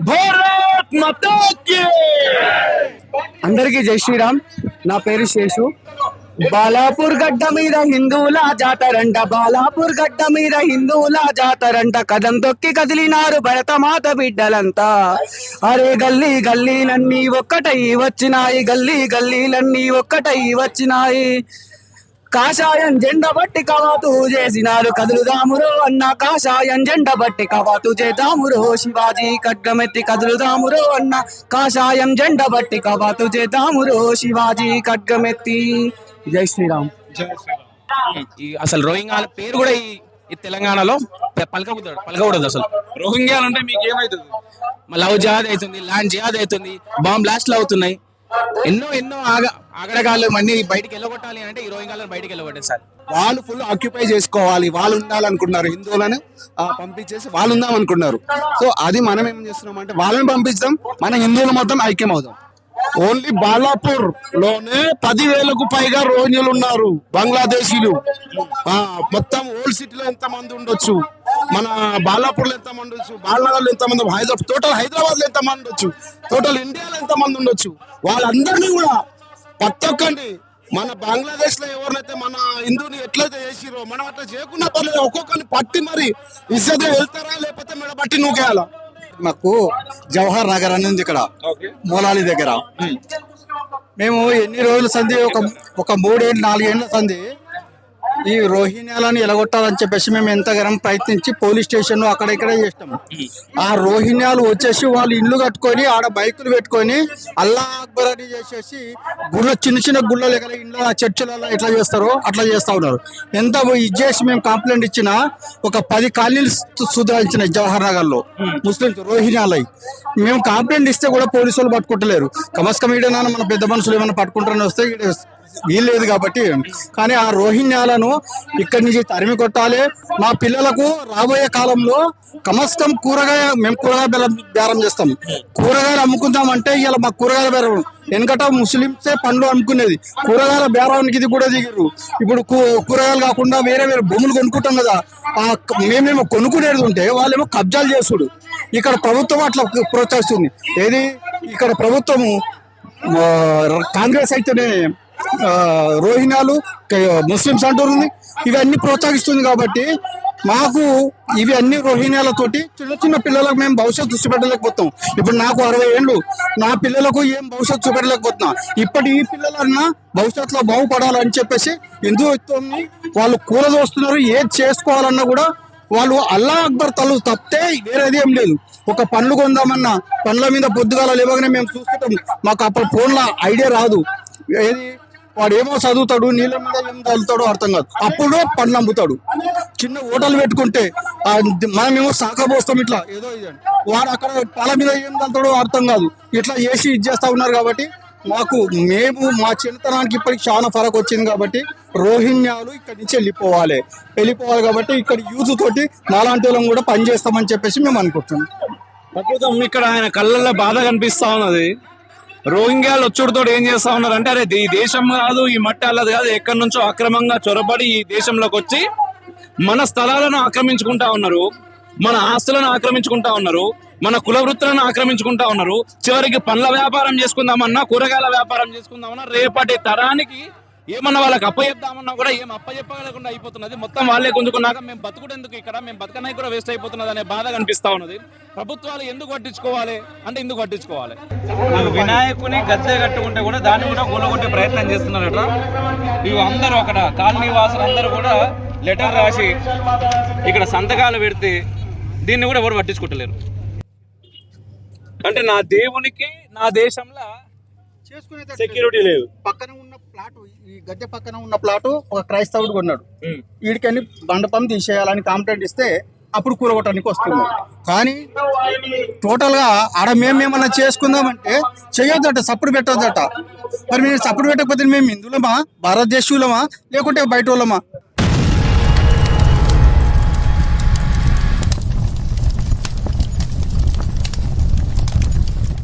భారత్ అందరికీ జై శ్రీరామ్. నా పేరు శేషు. బాలాపూర్ గడ్డ మీద హిందువుల జాతరంట బాలాపూర్ గడ్డ మీద హిందువుల జాతరంట. కదం తొక్కి కదిలినారు భరతమాత బిడ్డలంతా. అరే గల్లీ గల్లీలన్నీ ఒక్కటై వచ్చినాయి గల్లీ గల్లీలన్నీ ఒక్కటై వచ్చినాయి. కాషాయం జెండ బట్టి కవాతు చేసినారు కదులుదామురో అన్న కాషాయం జెండ బట్టి కవాతు చేద్దామురో శివాజీ ఖడ్గమెత్తి కదులుదామురో అన్న కాషాయం జెండ బట్టి కవాతు చేద్దామురో శివాజీ ఖడ్గమెత్తి. జై శ్రీరామ్. ఈ అసలు రోహింగ్యాల పేరు కూడా ఈ తెలంగాణలో పలకకూడదు పలకకూడదు అసలు. రోహింగ్యాలు అంటే మీకు ఏమైతుంది మా లవ్ జిహాద్ అవుతుంది ల్యాండ్ జిహాద్ అవుతుంది బాంబ్ బ్లాస్ట్లు అవుతున్నాయి. ఎన్నో ఎన్నో ఆగ ఆగడగాళ్ళు మన్ని బయటికి వెళ్ళగొట్టాలి అంటే ఈ రోహింగ్యాలను బయటికి వెళ్ళగొట్టారు సార్. వాళ్ళు ఫుల్ ఆక్యుపై చేసుకోవాలి వాళ్ళు ఉండాలనుకున్నారు. హిందువులను పంపించేసి వాళ్ళు ఉందాం అనుకున్నారు సో అది మనం ఏం చేస్తున్నాం అంటే వాళ్ళని పంపిస్తాం మన హిందువులు మొత్తం ఐక్యం అవుదాం ఓన్లీ బాలాపూర్లోనే పదివేలకు పైగా రోహిణ్యులు ఉన్నారు బంగ్లాదేశీలు. మొత్తం ఓల్డ్ సిటీలో ఎంత మంది ఉండొచ్చు. మన బాలాపూర్లో ఎంత మంది ఉండొచ్చు? బాలనగర్లో ఎంత మంది హైదరాబాద్ టోటల్ హైదరాబాద్లో ఎంత మంది ఉండొచ్చు? టోటల్ ఇండియాలో ఎంత మంది ఉండొచ్చు? వాళ్ళందరినీ కూడా పట్టొక్కండి మన బంగ్లాదేశ్లో ఎవరినైతే మన హిందూని ఎట్లయితే చేసిరో మనం అట్లా చేయకుండా పర్లేదు. ఒక్కొక్కరిని పట్టి మరి ఇస్తే వెళ్తారా లేకపోతే మెడ పట్టి నూకేయాలా? మాకు జవహర్ నగర్ అని ఉంది ఇక్కడ ఓకే. మూలాలి దగ్గర. మేము. ఎన్ని రోజుల సంధి? ఒక ఒక మూడేళ్ళు నాలుగేళ్ళ సంధి ఈ రోహిణ్యాలను ఎలగొట్టాలని చెప్పేసి మేము ఎంతగానో ప్రయత్నించి పోలీస్ స్టేషన్ అక్కడ ఇక్కడ చేస్తాం ఆ రోహిణ్యాలు వచ్చేసి వాళ్ళు ఇల్లు కట్టుకొని ఆడ బైకులు పెట్టుకొని అల్లా అక్బర్ అని చేసేసి గుళ్ళ చిన్న చిన్న గుళ్ళ దగ్గర ఇండ్ల చర్చిలలో ఎట్లా చేస్తారో అట్లా చేస్తా ఉన్నారు. ఎంత ఇది చేసి మేము కంప్లైంట్ ఇచ్చినా ఒక పది కాలనీలు సు- జవహర్ నగర్లో ముస్లింస్ రోహిణ్యాలై మేము కంప్లైంట్ ఇస్తే కూడా పోలీసు వాళ్ళు పట్టుకుంటలేరు. కమస్కం ఈడనా మన పెద్ద మనుషులు ఏమైనా పట్టుకుంటారని వస్తే వీల్లేదు కాబట్టి. కానీ ఆ రోహిణ్యాలను ఇక్కడి నుంచి తరిమి కొట్టాలి. మా పిల్లలకు రాబోయే కాలంలో కమస్కం కూరగాయ మేము కూరగాయ బెల్లం బేరం చేస్తాం. కూరగాయలు అమ్ముకుందాం అంటే ఇలా మా కూరగాయల బేరం. వెనకట ముస్లింసే పండ్లు అమ్ముకునేది. కూరగాయల బేరానికి ఇది కూడా దిగిరు ఇప్పుడు కూ- కూరగాయలు కాకుండా వేరే వేరే భూములు కొనుక్కుంటాం కదా. ఆ మేమేమో కొనుక్కునేది ఉంటే వాళ్ళేమో కబ్జాలు చేసుడు ఇక్కడ ప్రభుత్వం అట్లా ప్రోత్సహిస్తుంది. ఏది? ఇక్కడ ప్రభుత్వము కాంగ్రెస్ అయితేనే రోహింగ్యాలు ముస్లిమ్స్ అంటుంది ఇవన్నీ ప్రోత్సహిస్తుంది కాబట్టి మాకు ఇవి అన్ని రోహింగ్యాలతోటి చిన్న చిన్న పిల్లలకు మేము భవిష్యత్తు దృష్టి పెట్టలేకపోతాం ఇప్పుడు నాకు అరవై ఏళ్ళు. నా పిల్లలకు ఏం భవిష్యత్తు చూపెట్టలేకపోతున్నా. ఇప్పటి ఈ పిల్లలన్నా భవిష్యత్తులో బాగుపడాలని చెప్పేసి హిందుత్వంని వాళ్ళు కూలదోస్తున్నారు ఏది చేసుకోవాలన్నా కూడా వాళ్ళు అల్లా అక్బర్ తలు తప్పితే వేరేది ఏం లేదు. ఒక పండ్లు కొందామన్నా పండ్ల మీద పొద్దుగాల లేవగానే మేము చూస్తుంటాం. మాకు అప్పుడు ఫోన్లో ఐడియా రాదు. ఏది? వాడు ఏమో చదువుతాడు నీళ్ళ మీద ఏం తగులుతాడో అర్థం కాదు. అప్పుడు పండ్లు అమ్ముతాడు. చిన్న హోటల్ పెట్టుకుంటే మనమేమో సాకపోస్తాం ఇట్లా. ఏదో ఇది వాడు అక్కడ పాల మీద ఏం తగులుతాడో అర్థం కాదు. ఇట్లా చేసి ఇది చేస్తా ఉన్నారు కాబట్టి మాకు మేము మా చిన్నతనానికి ఇప్పటికి చాలా ఫరక్ వచ్చింది కాబట్టి రోహిణ్యాలు ఇక్కడి నుంచి వెళ్ళిపోవాలి. వెళ్ళిపోవాలి కాబట్టి ఇక్కడ యూత్ తోటి నాలాంటి వాళ్ళం కూడా పనిచేస్తామని చెప్పేసి మేము అనుకుంటున్నాం. ప్రస్తుతం ఇక్కడ ఆయన కళ్ళల్లో బాధ కనిపిస్తా ఉన్నది. రోహింగ్యాలు వచ్చుడుతో ఏం చేస్తా ఉన్నారు అంటే అరే ఈ దేశం కాదు ఈ మట్టి అల్లది కాదు ఎక్కడి నుంచో అక్రమంగా చొరబడి ఈ దేశంలోకి వచ్చి మన స్థలాలను ఆక్రమించుకుంటా ఉన్నారు మన ఆస్తులను ఆక్రమించుకుంటా ఉన్నారు మన కుల వృత్తులను ఆక్రమించుకుంటా ఉన్నారు చివరికి పండ్ల వ్యాపారం చేసుకుందామన్నా కూరగాయల వ్యాపారం చేసుకుందామన్నా రేపటి తరానికి ఏమన్నా వాళ్ళకి అప్పచెప్దామన్నా కూడా ఏం అప్పచెప్పగలకుండా అయిపోతున్నది. మొత్తం వాళ్ళే గుంజుకున్నాక మేము బతుకుడెందుకు ఇక్కడ? మేము బతకనాయి కూడా వేస్ట్ అయిపోతున్నది అనే బాధ కనిపిస్తా ఉన్నది. ప్రభుత్వాలు ఎందుకు పట్టించుకోవాలి? అంటే ఎందుకు పట్టించుకోవాలి? వినాయకుని గద్దె కట్టుకుంటే కూడా దాన్ని కూడా కూలగొట్టే ప్రయత్నం చేస్తున్నారట. ఇవి అందరూ అక్కడ కాలనీ వాసులు అందరూ కూడా లెటర్ రాసి ఇక్కడ సంతకాలు పెడితే దీన్ని కూడా ఎవరు పట్టించుకుంటలేరు అంటే నా దేవునికి నా దేశంలో సెక్యూరిటీ లేదు. పక్కన ఉన్న ప్లాట్ ఈ గద్దె పక్కన ఉన్న ప్లాట్ ఒక క్రైస్తవుడు కొన్నాడు. వీడికని మండపం తీసేయాలని కంప్లైంట్ ఇస్తే అప్పుడు కూరగొట్టడానికి వస్తుంది. కానీ టోటల్గా ఆడ మేము ఏమన్నా చేసుకుందామంటే చేయొద్దట సప్పుడు పెట్టొద్దట. మరి మేము సప్పుడు పెట్టకపోతే మేము హిందువులమా భారతదేశంలమా లేకుంటే బయట వాళ్ళమా